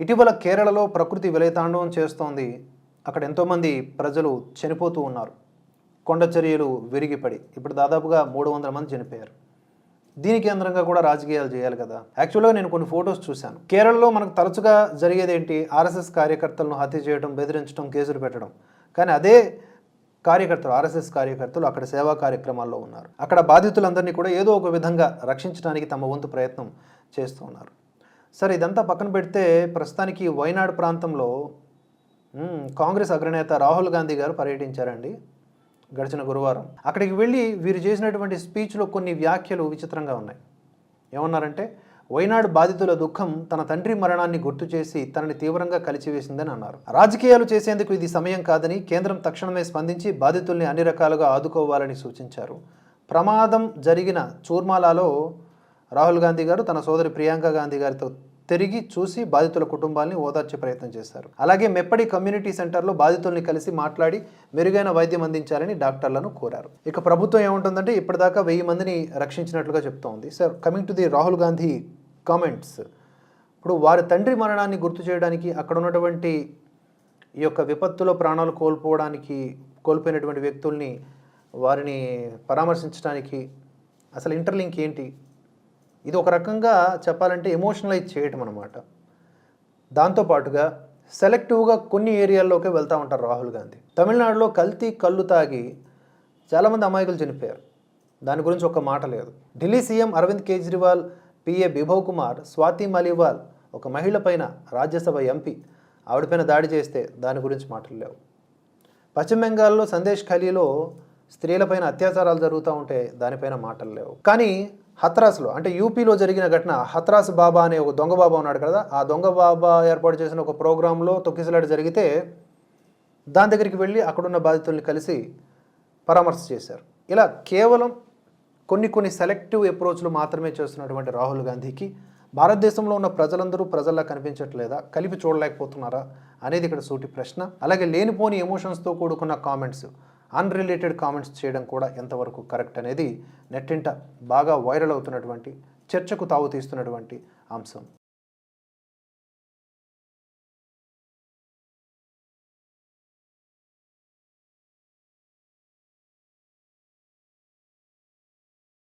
ఇటీవల కేరళలో ప్రకృతి విలయతాండవం చేస్తోంది. అక్కడ ఎంతోమంది ప్రజలు చనిపోతూ ఉన్నారు. కొండ చర్యలు విరిగిపడి ఇప్పుడు దాదాపుగా మూడు వందల మంది చనిపోయారు. దీని కేంద్రంగా కూడా రాజకీయాలు చేయాలి కదా. యాక్చువల్గా నేను కొన్ని ఫొటోస్ చూశాను. కేరళలో మనకు తరచుగా జరిగేది ఏంటి ఆర్ఎస్ఎస్ కార్యకర్తలను హత్య చేయడం బెదిరించడం కేసులు పెట్టడం. కానీ అదే కార్యకర్తలు ఆర్ఎస్ఎస్ కార్యకర్తలు అక్కడ సేవా కార్యక్రమాల్లో ఉన్నారు. అక్కడ బాధితులందరినీ కూడా ఏదో ఒక విధంగా రక్షించడానికి తమ వంతు ప్రయత్నం చేస్తూ ఉన్నారు. సరే ఇదంతా పక్కన పెడితే ప్రస్తుతానికి వైనాడు ప్రాంతంలో కాంగ్రెస్ అగ్రనేత రాహుల్ గాంధీ గారు పర్యటించారండి గడిచిన గురువారం. అక్కడికి వెళ్ళి వీరు చేసినటువంటి స్పీచ్లో కొన్ని వ్యాఖ్యలు విచిత్రంగా ఉన్నాయి. ఏమన్నారంటే వైనాడు బాధితుల దుఃఖం తన తండ్రి మరణాన్ని గుర్తు చేసి తనని తీవ్రంగా కలిచివేసిందని అన్నారు. రాజకీయాలు చేసేందుకు ఇది సమయం కాదని కేంద్రం తక్షణమే స్పందించి బాధితుల్ని అన్ని రకాలుగా ఆదుకోవాలని సూచించారు. ప్రమాదం జరిగిన చూర్మాలాలో రాహుల్ గాంధీ గారు తన సోదరి ప్రియాంక గాంధీ గారితో తిరిగి చూసి బాధితుల కుటుంబాన్ని ఓదార్చే ప్రయత్నం చేశారు. అలాగే మెప్పడి కమ్యూనిటీ సెంటర్లో బాధితుల్ని కలిసి మాట్లాడి మెరుగైన వైద్యం అందించాలని డాక్టర్లను కోరారు. ఇక ప్రభుత్వం ఏముంటుందంటే ఇప్పటిదాకా వెయ్యి మందిని రక్షించినట్లుగా చెప్తోంది. Sir coming to the Rahul Gandhi comments. ఇప్పుడు వారి తండ్రి మరణాన్ని గుర్తు చేయడానికి అక్కడ ఉన్నటువంటి ఈ యొక్క విపత్తులో ప్రాణాలు కోల్పోవడానికి కోల్పోయినటువంటి వ్యక్తుల్ని వారిని పరామర్శించడానికి అసలు ఇంటర్లింక్ ఏంటి? ఇది ఒక రకంగా చెప్పాలంటే ఎమోషనలైజ్ చేయటం అనమాట దాంతోపాటుగా సెలెక్టివ్గా కొన్ని ఏరియాల్లోకి వెళ్తూ ఉంటారు రాహుల్ గాంధీ. తమిళనాడులో కల్తీ కళ్ళు తాగి చాలామంది అమాయకులు చనిపోయారు. దాని గురించి ఒక మాట లేదు. ఢిల్లీ సీఎం అరవింద్ కేజ్రీవాల్ పిఏ విభవ్ కుమార్ స్వాతి మలివాల్ ఒక మహిళ పైన రాజ్యసభ ఎంపీ ఆవిడపైన దాడి చేస్తే దాని గురించి మాటలు లేవు. పశ్చిమ బెంగాల్లో సందేశ్ ఖలీలో స్త్రీలపైన అత్యాచారాలు జరుగుతూ ఉంటే దానిపైన మాటలు లేవు. కానీ హత్రాస్లో అంటే యూపీలో జరిగిన ఘటన హత్రాస్ బాబా అనే ఒక దొంగ బాబా ఉన్నాడు కదా ఆ దొంగ బాబా ఏర్పాటు చేసిన ఒక ప్రోగ్రాంలో తొక్కిసలాట జరిగితే దాని దగ్గరికి వెళ్ళి అక్కడున్న బాధితుల్ని కలిసి పరామర్శ చేశారు. ఇలా కేవలం కొన్ని కొన్ని సెలెక్టివ్ అప్రోచ్లు మాత్రమే చేస్తున్నటువంటి రాహుల్ గాంధీకి భారతదేశంలో ఉన్న ప్రజలందరూ ప్రజల్లా కనిపించట్లేదా? కలిపి చూడలేకపోతున్నారా? అనేది ఇక్కడ సూటి ప్రశ్న. అలాగే లేనిపోని ఎమోషన్స్తో కూడుకున్న కామెంట్స్ అన్రిలేటెడ్ కామెంట్స్ చేయడం కూడా ఎంతవరకు కరెక్ట్ అనేది నెట్టింట బాగా వైరల్ అవుతున్నటువంటి చర్చకు తావు తీస్తున్నటువంటి అంశం.